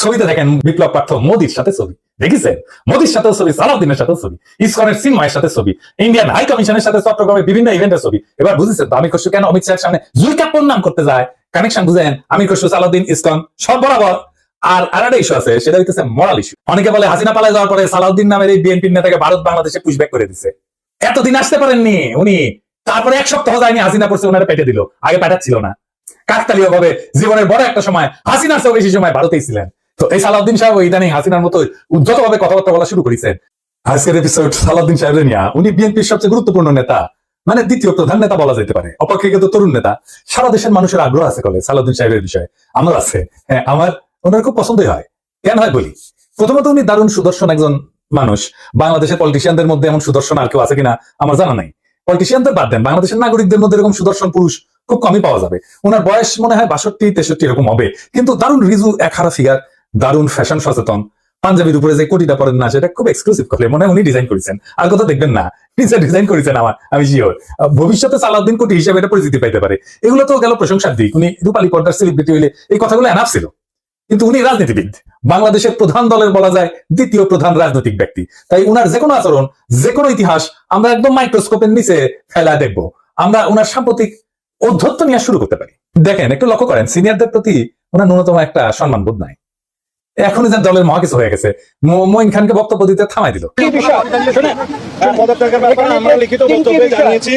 ছবিতে দেখেন বিপ্লব পার্থ মোদির সাথে ছবি। দেখেছেন? মোদির সাথে ছবি, সালাউদ্দিনের সাথে ছবি, ইসকনের সিনমায়ের সাথে ছবি, ইন্ডিয়ান হাই কমিশনের সাথে চট্টগ্রামে বিভিন্ন ইভেন্টের ছবি। এবার বুঝেছেন আমির খসরু কেন অমিত শাহের সামনে জুলকাপ্পর নাম করতে যায়? কানেকশন বুঝেন, আমির খসরু, সালাউদ্দিন, ইসকন, সব বরাবর। আর আরেকটা ইস্যু আছে, সেটা হইতেছে মরাল ইস্যু অনেকে বলে হাসিনা পালায় যাওয়ার পরে সালাউদ্দিন নামের এই বিএনপির নেতাকে ভারত বাংলাদেশে পুশব্যাক করে দিছে। এতদিন আসতে পারেননি উনি। তারপরে এক সপ্তাহ যায়নি, হাসিনা পড়ছে ওনারা পেটে দিল। আগে পাঠাচ্ছিল না। কাকতালীয় ভাবে জীবনের বড় একটা সময় হাসিনার চেয়েও বেশি সময় ভারতেই ছিলেন। তো এই সালাউদ্দিন সাহেব ইদানিং হাসিনার মতো উদ্যত ভাবে কথাবার্তা বলা শুরু করেছেন। আজকের এপিসোড সালাউদ্দিন সাহেবের নিয়ে, উনি বিএনপির সবচেয়ে গুরুত্বপূর্ণ নেতা মানে দ্বিতীয় প্রধান নেতা বলা যেতে পারে। অপেক্ষাকৃত তরুণ নেতা। সারা দেশের মানুষের আগ্রহ আছে কলে সালাউদ্দিন সাহেবের বিষয়ে। আমার আছে। হ্যাঁ আমার ওনার খুব পছন্দই হয়। কেন হয় বলি? প্রথমত উনি দারুণ সুদর্শন একজন মানুষ। বাংলাদেশের পলিটিশিয়ানদের মধ্যে এমন সুদর্শন আর কেউ আছে কিনা আমার জানা নাই। পলিটিশিয়ানদের বাদ দেন। বাংলাদেশের নাগরিকদের মধ্যে এরকম সুদর্শন পুরুষ খুব কমই পাওয়া যাবে। ওনার বয়স মনে হয় বাষট্টি তেষট্টি এরকম হবে। কিন্তু দারুণ রিজু এক হারা ফিগার দারুণ ফ্যাশন সচেতন। পাঞ্জাবির উপরে যে কোটিটা পরেন না, সেটা খুব এক্সক্লুসিভ করে মনে হয় উনি ডিজাইন করেছেন। আর কথা দেখবেন না, নিজে ডিজাইন করেছেন আমার, আমি জিওর ভবিষ্যতে সালাউদ্দিন কোটি হিসেবে এটা পরিচিতি পাইতে পারে। এগুলো তো গেল প্রশংসার দিক। উনি রূপালী পর্দার সেলিব্রিটি হইলে এই কথাগুলো এনাফ ছিল। কিন্তু উনি রাজনীতিবিদ। বাংলাদেশের প্রধান দলের বলা যায় দ্বিতীয় প্রধান রাজনৈতিক ব্যক্তি। তাই উনার যে কোনো আচরণ যে কোনো ইতিহাস, আমরা একদম মাইক্রোস্কোপের নিচে ফেলা দেখব। আমরা উনার সাম্প্রতিক অধ্যত্ত নিয়ে শুরু করতে পারি। দেখেন, একটু লক্ষ্য করেন সিনিয়রদের প্রতি ওনার ন্যূনতম একটা সম্মান বোধ নাই। এখনই যে দলের মহাকিছু হয়ে গেছে। মঈন খানকে বক্তব্য দিতে থামাই দিল। কি বিষয়? শুনেন হ্যাঁ, পদত্যাগের ব্যাপারে আমরা লিখিত বক্তব্যে জানিয়েছি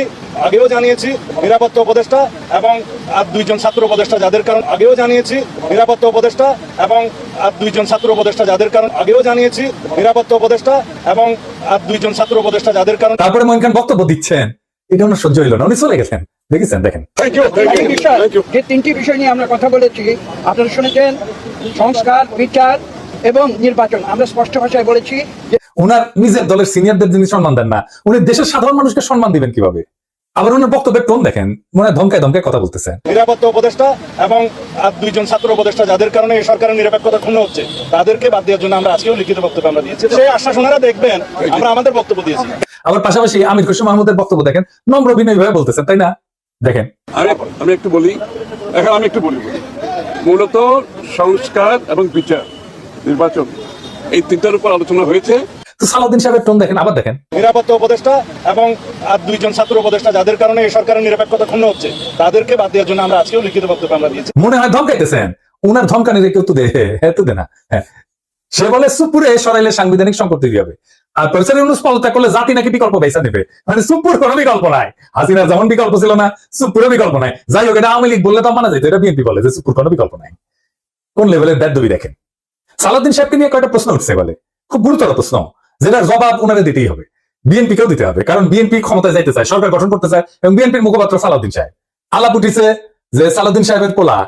আগেও জানিয়েছি নিরাপত্তা উপদেষ্টা এবং আর দুইজন ছাত্র উপদেষ্টা যাদের কারণ আগেও জানিয়েছি নিরাপত্তা উপদেষ্টা এবং আর দুইজন ছাত্র উপদেষ্টা যাদের কারণ আগেও জানিয়েছি নিরাপত্তা উপদেষ্টা এবং আর দুইজন ছাত্র উপদেষ্টা যাদের কারণ। তারপরে মঈন খান বক্তব্য দিচ্ছেন। এটা ওনার সহ্য হইল না উনি চলে গেছেন। দেখেছেন দেখেন। যে তিনটি বিষয় নিয়ে আমরা কথা বলেছি আপনারা শুনেছেন সংস্কার বিচার এবং নির্বাচন। আমরা স্পষ্ট ভাষায় বলেছি যে ওনার নিজের দলের সিনিয়রদের যিনি সম্মান দেন না উনি দেশের সাধারণ মানুষকে সম্মান দিবেন কীভাবে? আবার ওনার বক্তব্যের টোন দেখেন মনে ধমকায় ধমকায় কথা বলতেছেন। নিরাপত্তা উপদেষ্টা এবং আর দুইজন ছাত্র উপদেষ্টা যাদের কারণে এই সরকারের নিরপেক্ষতা ক্ষুণ্ণ হচ্ছে তাদেরকে বাদ দেওয়ার জন্য আমরা আজকেও লিখিত বক্তব্য আমরা দিয়েছি। সেই আশ্বাস ওনারা দেখবেন আমরা আমাদের বক্তব্য দিয়েছি। আবার পাশাপাশি আমির খুশি মাহমুদের বক্তব্য দেখেন নম্র বিনয় ভাবে বলতেছেন তাই না? দেখেন। আমি আমি একটু বলি। এখন আমি একটু বলি। মূলত সংস্কার এবং বিচার নির্বাচন এই তিনটার উপর আলোচনা হয়েছে। সালাউদ্দিন সাহেবের টোন দেখেন আবার দেখেন। নিরাপত্তা উপদেষ্টা এবং আর দুইজন ছাত্র উপদেষ্টা যাদের কারণে এই সরকারের নিরপেক্ষতা ক্ষুণ্ণ হচ্ছে তাদেরকে বাদ দেওয়ার জন্য আমরা আজকেও লিখিত বক্তব্য আমরা দিয়েছি। মনে হয় ধমকাইতেছেন। উনার তো দে হ্যাঁ তো দে না। হ্যাঁ। সে বলে সুপুরে সরাইলে সাংবিধানিক সংকট তৈরি হবে? মানে খুব প্রশ্ন। জবাব দিতেই হবে। দিতে হবে। কারণ বিএনপি ক্ষমতায় যাইতে চায়, সরকার গঠন করতে চায়, এবং বিএনপির মুখপাত্র সালাউদ্দিন সাহেব। আলাপ যে সালাউদ্দিন সাহেবের পোলা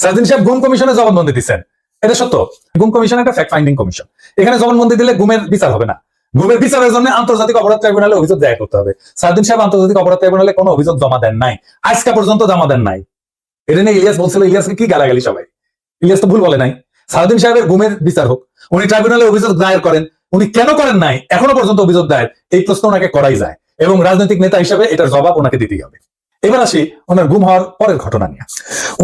সালাউদ্দিন সাহেব গুম কমিশনে জবানবন্দি দিচ্ছেন এটা সত্য। গুম কমিশন একটা ফ্যাক্ট ফাইন্ডিং কমিশন। এখানে জবানবন্দি দিলে গুমের বিচার হবে না। গুমের বিচারের জন্য আন্তর্জাতিক অপরাধ ট্রাইব্যুনালে অভিযোগ দায়ের করতে হবে। সারাদিন সাহেব আন্তর্জাতিক অপরাধ ট্রাইব্যুনালে কোনো অভিযোগ জমা দেন নাই। আজকা পর্যন্ত জমা দেন নাই। এটা নিয়ে ইলিয়াস বলছিল, ইলিয়াসকে কি গালাগালি সবাই? ইলিয়াস তো ভুল বলে নাই। সারাদিন সাহেবের গুমের বিচার হোক, উনি ট্রাইব্যুনালে অভিযোগ দায়ের করেন, উনি কেন করেন নাই, এখনও পর্যন্ত অভিযোগ দায়ের, এই প্রশ্ন ওনাকে করাই যায়। এবং রাজনৈতিক নেতা হিসেবে এটার জবাব ওনাকে দিতেই হবে। এবার আসি ওনার গুম হওয়ার পরের ঘটনা নিয়ে।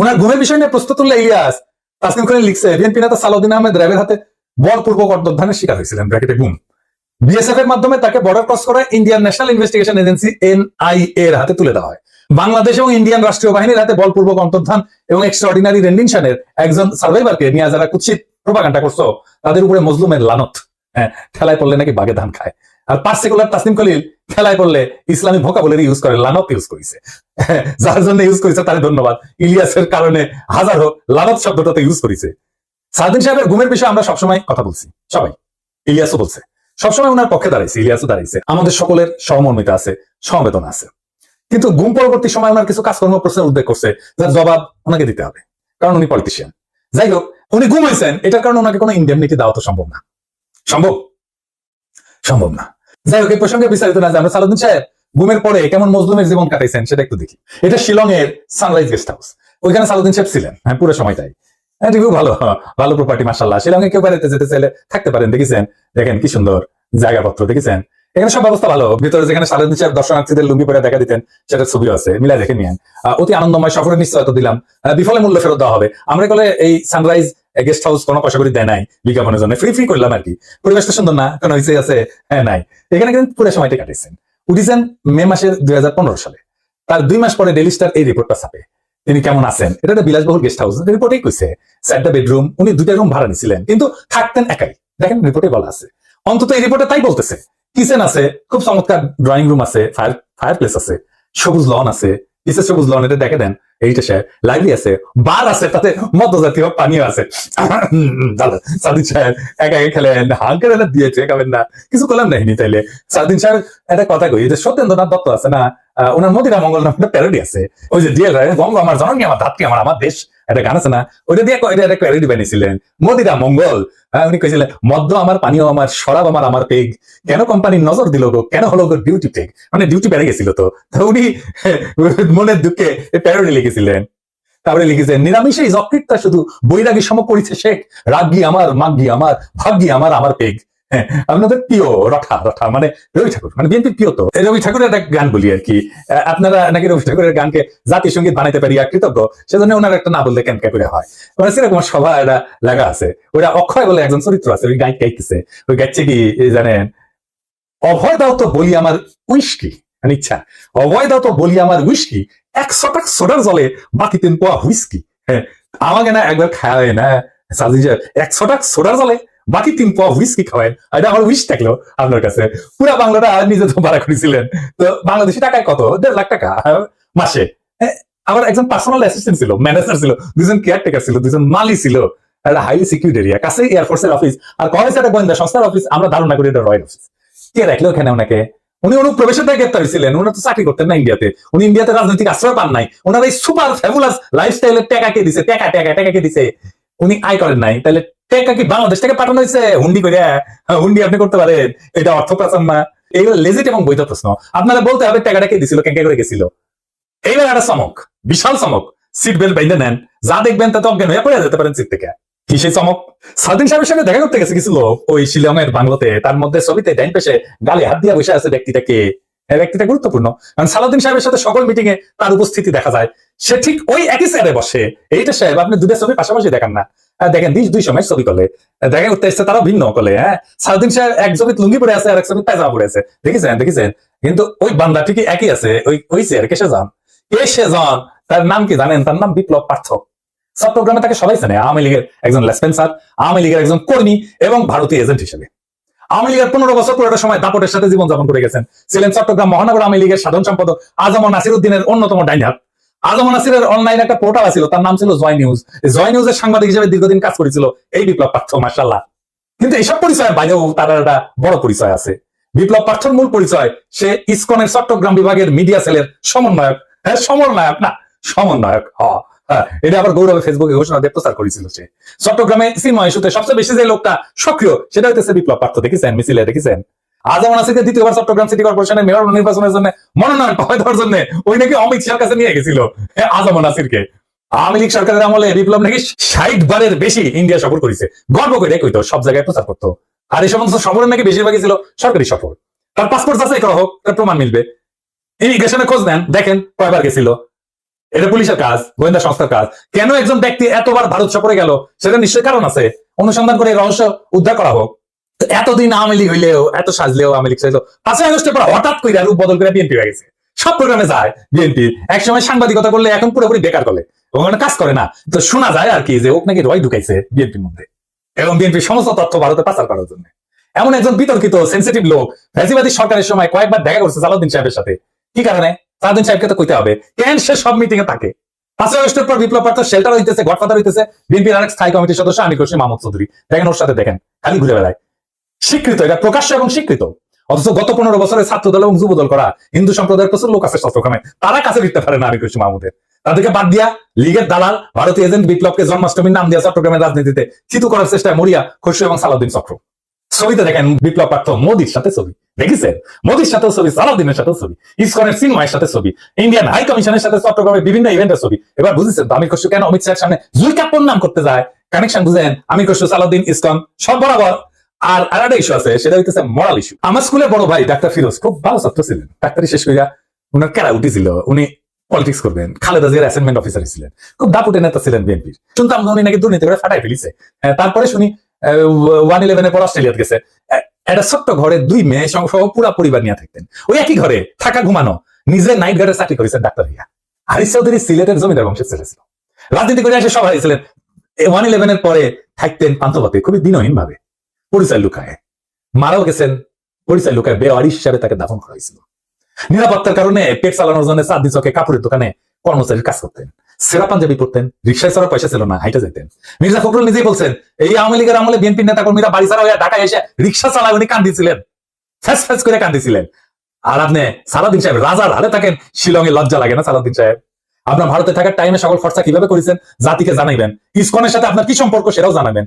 ওনার গুমের বিষয় নিয়ে প্রশ্ন তুললে ইলিয়াস। তাসনিম খান লিখছে, বিএনপি নেতা সালাউদ্দিন আহমেদ র্যাবের হাতে বলপূর্বক অন্তর্ধানের শিকার হয়েছিলেন ব্র্যাকেটে গুম। বিএসএফ এর মাধ্যমে তাকে বর্ডার ক্রস করে Indian National Investigation Agency NIA এর হাতে তুলে দেওয়া হয়। বাংলাদেশ এবং ইন্ডিয়ান রাষ্ট্রীয় বাহিনীর হাতে বলপূর্বক অন্তর্ধান এবং এক্সট্রাঅর্ডিনারি রেন্ডিংশনের একজন সার্ভাইভারকে নিয়ে যারা কুৎসিত প্রোপাগান্ডা করছ, তাদের উপরে মজলুমের লানত। হ্যাঁ ঠেলায় পড়লে নাকি বাগে ধান খায়। আর পার্সিকুলার তাসনিম খলিল খেলায় পড়লে ইসলামী ভোকাবুলারি ইউজ করে, লানত ইউজ করেছে। যার জন্য ইউজ করেছে তার ধন্যবাদ। ইলিয়াসের কারণে হাজারো লানত শব্দটাতে ইউজ করেছে। সাদিন সাহেবের ঘুমের বিষয়ে আমরা সবসময় কথা বলছি, সবাই। ইলিয়াসও বলছে। সবসময় ওনার পক্ষে দাঁড়াইছে, ইলিয়াসও দাঁড়াইছে। আমাদের সকলের সহমর্মিতা আছে সমবেদনা আছে। কিন্তু গুম পরবর্তী সময় ওনার কিছু কাজকর্ম প্রশ্নের উদ্বেগ করছে, যার জবাব ওনাকে দিতে হবে। কারণ উনি পলিটিশিয়ান যাই হোক, উনি গুম হয়েছেন, এটার কারণে ওনাকে কোনো ইন্ডিয়ান ইন্ডেমনিটি দেওয়া তো সম্ভব না। সম্ভব? সম্ভব না। যাই হোক এই প্রসঙ্গে বিস্তারিত না আমরা সালাউদ্দিন সাহেব ঘুমের পরে কেমন মজলুমের জীবন কাটাইছেন সেটা একটু দেখি। এটা শিলং এর সানরাইজ গেস্ট হাউস ওইখানে সালাউদ্দিন সাহেব ছিলেন। হ্যাঁ পুরো সময়টাই হ্যাঁ রিভিউ ভালো ভালো প্রপার্টি শিলংয়ে কেউ যেতে চাইলে থাকতে পারেন, দেখেছেন? দেখেন কি সুন্দর জায়গাপত্র, দেখেছেন? এখানে সব ব্যবস্থা ভালো। ভিতরে যেখানে সাহেব দর্শনার্থীদের লুঙ্গি পরে দেখা দিতেন, সেটা ছবিও আছে। মিলাই দেখে নিয়েন। অতি আনন্দময়, সফরের নিশ্চয়তা দিলাম। বিফলে মূল্য ফেরত দেওয়া হবে। আমরা কলে এই সানরাইজ গেস্ট হাউস কোনো পয়সা করে দেয় নাই, বিজ্ঞাপনের জন্য। ফ্রি ফ্রি করলাম আর কি। পরিবেশটা সুন্দর না, কোনো হয়েছে আছে হ্যাঁ নাই। এখানে কিন্তু পুরো সময়টা কাটিয়েছেন উঠিছেন মে মাসের দুই সালে। তার দুই মাস পরে ডেলি স্টার এই রিপোর্টটা ছাপে। তিনি কেমন আছেন? এটা একটা বিলাসবহুল গেস্ট হাউস রিপোর্টেই কইছে চারটা বেডরুম উনি দুইটা রুম ভাড়া নিছিলেন, কিন্তু থাকতেন একাই। দেখেন রিপোর্টে বলা আছে। অন্তত এই রিপোর্টে তাই বলতেছে। কিচেন আছে, খুব চমৎকার ড্রয়িং রুম আছে ফায়ার ফায়ার প্লেস আছে, সবুজ লন আছে কিসের সবুজ লন এটা দেখে দেন। এইটা সে লাইব্রেরি আছে বার আছে, তাতে মদ্য জাতীয় পানীয় আছে। সাদিন সাহেব একা একা খেলেন হাঙ্কের দিয়েছে খাবেন না কিছু করলাম নাইনি তাইলে। সাদিন সাহেব একটা কথা কই যে সত্যেন্দ্রনাথ দত্ত আছে না ওনার মদিরা মঙ্গল নামে একটা প্যারোডি আছে। ওই যে ডিএল বঙ্গ আমার জননী আমার ধাত্রী আমার আমার দেশ একটা গান আছে না? ওইটা দিয়ে কয়টা একটা প্যারোডি বানিয়েছিলেন। মদিরা মঙ্গল। আহ, উনি কইছিলেন মদ্য আমার পানীয় আমার শরাব আমার আমার পেগ কেন কোম্পানি নজর দিল গো? কেন হলো গো ডিউটি পেগ মানে ডিউটি বেড়ে গেছিল তো। উনি মনের দুঃখে প্যারোডি লিখেছিলেন। তারপরে লিখেছেন নিরামিষেই যকৃতটা শুধু বৈরাগী সম করিছে শেখ রাগী আমার মাগি আমার ভাগ্যি আমার আমার পেগ হ্যাঁ, আপনাদের প্রিয় রঠা রঠা মানে রবি ঠাকুর মানে বিএনপির প্রিয় তো। রবি ঠাকুরের একটা গান বলি আর কি। আপনারা নাকি রবি ঠাকুরের গানকে জাতীয় সংগীত বানাইতে পারি, আর কৃতজ্ঞ, সেজন্য ওনার একটা না বললে কেন করে হয়? মানে সেরকম সভা একটা লাগা আছে। ওটা অক্ষয় বলে একজন চরিত্র আছে, ওই গাই গাইতেছে। ওই গাইছে কি জানেন, অভয় দাও তো বলি আমার উইস্কি মানে ইচ্ছা। অভয় দাও তো বলি আমার উইস্কি একশো টাকা সোডার জলে বাকি তিন পোয়া হুইস্কি। হ্যাঁ আমাকে না একবার খাওয়ায় না সাজি একশো টাকা সোডার জলে বাকি তিন পোয়া হুইস্কি খাওয়ায়। আর এটা আমার উইস থাকল আপনার কাছে। পুরা বাংলাটা নিজে তো ভাড়া করেছিলেন। তো বাংলাদেশি টাকায় কত? দেড় লাখ টাকা মাসে। আবার একজন পার্সোনাল অ্যাসিস্ট্যান্ট ছিল ম্যানেজার ছিল, দুজন কেয়ারটেকার ছিল, দুজন মালি ছিল। একটা হাইলি সিকিউরিটি এরিয়া কাছে এয়ারফোর্সের অফিস আর কলেজ একটা গোয়েন্দা সংস্থার অফিস আমরা ধারণা করি এটা রয়্যাল অফিস কে রাখল ওখানে ওনাকে? উনি অনুপ্রবেশের দায় গ্রেপ্তার হয়েছিলেন। উনি তো চাকরি করতেন না ইন্ডিয়াতে উনি ইন্ডিয়াতে রাজনৈতিক আশ্রয় পান নাই। ওনার এই সুপার ফ্যাবুলাস লাইফস্টাইলের টাকা কে দিছে, টাকা টাকা টাকা কে দিছে। উনি আয় করেন নাই তাহলে টাকা কি বাংলাদেশ থেকে পাঠানো হয়েছে? হুন্ডি করে হ্যাঁ, হুন্ডি আপনি করতে পারেন এটা অর্থ প্রাচন না। এগুলো লেজিট এবং বৈধ প্রশ্ন। আপনারা বলতে হবে টাকাটা কে দিছিল কেঙ্কে করে গেছিল? এইবার একটা চমক বিশাল চমক। সিট বেল্ট বাইন্ধে নেন যা দেখবেন তা তো অজ্ঞান হয়ে পড়ে যেতে পারেন সিট থেকে। কি সেই চমক? সাদিন সাহেবের সঙ্গে দেখা করতে গেছে কিছু লোক ওই শিলংয়ের বাংলোতে তার মধ্যে ছবিতে ডাইন পেশে গালে হাত দিয়ে বসে আছে ব্যক্তিটাকে ব্যক্তিটা গুরুত্বপূর্ণ। কারণ সালাউদ্দিন সাহেবের সাথে সকল মিটিং এ তার উপস্থিতি দেখা যায়। সে ঠিক ওই একই চেয়ারে বসে। এইটা সাহেব, আপনি দুটা ছবি পাশাপাশি দেখান না। দেখেন দুই দুই সময় ছবি করলে। দেখা করতে এসছে তারা ভিন্ন করলে হ্যাঁ? সালাউদ্দিন সাহেব এক ছবি লুঙ্গি পরে আছে, আর এক ছবি পায়জামা পরে আছে। দেখেছেন দেখেছেন? কিন্তু ওই বান্দা ঠিকই একই আছে, ওই ওই চেয়ার কেসে যান কে সে যান তার নাম কি জানেন? তার নাম বিপ্লব পার্থ। চট্টগ্রামে তাকে সবাই জানে আওয়ামী লীগের একজন লেসপেন্সার আওয়ামী লীগের একজন কর্মী এবং ভারতীয় এজেন্ট হিসেবে। আওয়ামী লীগের পনেরো বছর পুরোটা সময় দাপটের সাথে জীবনযাপন করে গেছেন। ছিলেন চট্টগ্রাম মহানগর আওয়ামী লীগের সাধারণ সম্পাদক আজমন নাসির উদ্দিনের অন্যতম ডাইনার। আজমন নাসিরের অনলাইন একটা পোর্টাল ছিল তার নাম ছিল জয় নিউজ জয় নিউজের সাংবাদিক হিসেবে দীর্ঘদিন কাজ করেছিল এই বিপ্লব পার্থ মার্শাল্লাহ কিন্তু এইসব পরিচয়ের বাইরেও তার একটা বড় পরিচয় আছে। বিপ্লব পার্থর মূল পরিচয় সে ইসকনের চট্টগ্রাম বিভাগের মিডিয়া সেলের সমন্বয়ক। হ্যাঁ সমন্বয়ক না সমন্বয়ক হ। হ্যাঁ, এটা আবার গৌরবে ফেসবুকে ঘোষণা দিয়ে প্রচার করেছিল সে। চট্টগ্রামে সিনেমা ইস্যুতে সবচেয়ে বেশি যে লোকটা সক্রিয় সেটা হইতেছে বিপ্লব পার্থ। দেখেছেন? মিছিলে দেখেছেন? দ্বিতীয়বার চট্টগ্রাম সিটি কর্পোরেশনের মেয়র নির্বাচনের জন্য মনোনয়ন পাওয়া দেওয়ার জন্য ওই নাকি অমিত শাহর কাছে নিয়ে গেছিল। আসিরকে আওয়ামী লীগ সরকারের আমলে বিপ্লব নাকি ষাট বারের বেশি ইন্ডিয়া সফর করেছে। গর্ব করে সব জায়গায় প্রচার করতো। আর এই সমস্ত সফরের নাকি বেশিরভাগই ছিল সরকারি সফর। তার পাসপোর্ট যাচাই করা হোক, তার প্রমাণ মিলবে। ইমিগ্রেশনে খোঁজ নেন, দেখেন কয়বার গেছিল। এটা পুলিশের কাজ, গোয়েন্দা সংস্থার কাজ। কেন একজন ব্যক্তি এতবার ভারত সফরে গেল, সেটা নিশ্চয়ই কারণ আছে। অনুসন্ধান করে রহস্য উদ্ধার করা হোক। এতদিন আওয়ামী লীগ হইলেও, এত সাজলেও আওয়ামী লীগ সাজলেও পাঁচই আগস্টের পর হঠাৎ করে রূপ বদল করে বিএনপি হয়ে গেছে। সব প্রোগ্রামে যায় বিএনপি একসময় সাংবাদিকতা করলে এখন পুরোপুরি বেকার করে ওখানে কাজ করে না। তো শোনা যায় আর কি যে ওক নাকি রয় ঢুকাইছে বিএনপির মধ্যে। এবং বিএনপির সমস্ত তথ্য ভারতে পাচার করার জন্য। এমন একজন বিতর্কিত সেন্সিটিভ লোক, ফ্যাসিবাদী সরকারের সময় কয়েকবার দেখা করছে সালাউদ্দিন সাহেবের সাথে। কি কারণে? সালাউদ্দিন সাহেবকে তো কইতে হবে। কেন সে সব মিটিং এ থাকে? পাঁচই আগস্টের পর বিপ্লব পার্থ শেল্টার হইতেছে, গডফাদার হইতেছে বিএনপির আরেক স্থায়ী কমিটির সদস্য আমি করছি মাহমুদ চৌধুরী। দেখেন ওর সাথে দেখেন, খালি ঘুরে বেড়ায়। স্বীকৃত, এটা প্রকাশ্য এবং স্বীকৃত। অথচ গত পনেরো বছরে ছাত্র দল এবং যুব দল করা হিন্দু সম্প্রদায়ের প্রচুর লোক আছে চট্টগ্রামে তারা কাছে দিতে পারে না আমি মাহমুদের। তাদেরকে বাদ দিয়া লীগের দালাল, ভারতীয় এজেন্ট বিপ্লবকে জন্মাষ্টমীর নাম দিয়া চট্টগ্রামের রাজনীতিতে চিতু করার চেষ্টায় মরিয়া, খসরু এবং সালাউদ্দিন চক্র। ছবিতে দেখেন বিপ্লব পার্থ মোদির সাথে ছবি। দেখেছেন? মোদির সাথে ছবি, সালাউদ্দিনের সাথে ছবি, ইসকনের সিনেমার সাথে ছবি, ইন্ডিয়ান হাই কমিশনের সাথে চট্টগ্রামের বিভিন্ন ইভেন্টের ছবি। এবার বুঝেছেন তো, আমির খসরু কেন অমিত শাহের সামনে জুই কাপ্পর নাম করতে যায়? কানেকশন বুঝেন, আমির খসরু, সালাউদ্দিন, ইসকন, সব বরাবর। আর আর একটা ইস্যু আছে, সেটা হইতেছে মরাল ইস্যু আমার স্কুলের বড় ভাই, ডাক্তার ফিরোজ, খুব ভালো ছাত্র ছিলেন। ডাক্তারি শেষ করিয়া উনার কেরা উঠেছিল উনি পলিটিক্স করবেন। খালেদা জিয়ার অ্যাসাইনমেন্ট অফিসার ছিলেন। খুব দাপুটে নেতা ছিলেন বিএনপির শুনতাম উনি নাকি দুর্নীতি করে ফাটাই ফেলিছে। তারপরে শুনি ওয়ান ইলেভেনের পর অস্ট্রেলিয়াতে গেছে। একটা ছোট্ট ঘরে দুই মেয়ে সহ পুরা পরিবার নিয়ে থাকতেন। ওই একই ঘরে থাকা ঘুমানো, নিজে নাইট গার্ডে চাকরি করেছেন ডাক্তার হইয়া হারিস চৌধুরী সিলেটের জমিদার বংশের ছেলে ছিল। রাজনীতি করে এসে সবাই ছিলেন। ওয়ান ইলেভেনের পরে থাকতেন পান্থপথে, খুবই দিনহীন ভাবে পরিচয় লুকায়। মারাও গেছেন পরিচয় লুকায় বেওয়ারি হিসাবে তাকে দাফন করা হয়েছিল। নিরাপত্তার কারণে পেট চালানোর জন্য চাঁদনি চকে কাপড়ের দোকানে কর্মচারীর কাজ করতেন। সেরা পাঞ্জাবি পড়তেন রিক্সায় ছাড়া পয়সা ছিল না, হাইটে যেতেন মির্জা ফখরুল নিজেই বলছেন, এই আওয়ামী লীগের আমলে বিএনপির নেতা কর্মীরা বাড়ি ছাড়া হয়ে ঢাকায় এসে রিক্সা চালায় উনি কান্দিছিলেন। ফ্যাস ফ্যাস করে কান্দিছিলেন। আর আপনি সালাদিন সাহেব, রাজার হালে থাকেন, শিলংয়ে লজ্জা লাগে না সালাদিন সাহেব? আপনার ভারতে থাকার টাইমে সকল খরচা কীভাবে করেছেন? জাতিকে জানাইবেন। ইসকনের সাথে আপনার কি সম্পর্ক সেটাও জানাবেন।